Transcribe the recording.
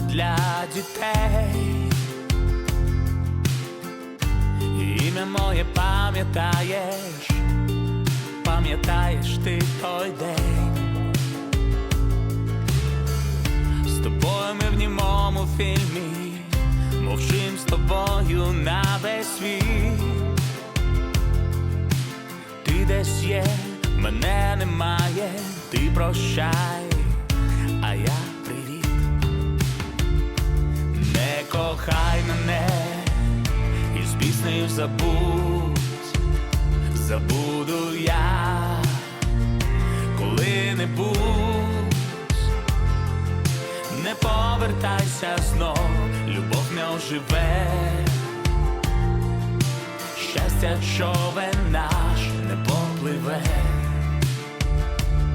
для дітей. Ім'я моє пам'ятаєш, пам'ятаєш ти той день. З тобою ми в німому фільмі, мовчим з тобою на весь світ. Ти десь є, мене немає, ти прощай, мене і з піснею забудь, забуду я, коли-небудь не повертайся знов, любов не оживе, щастя човена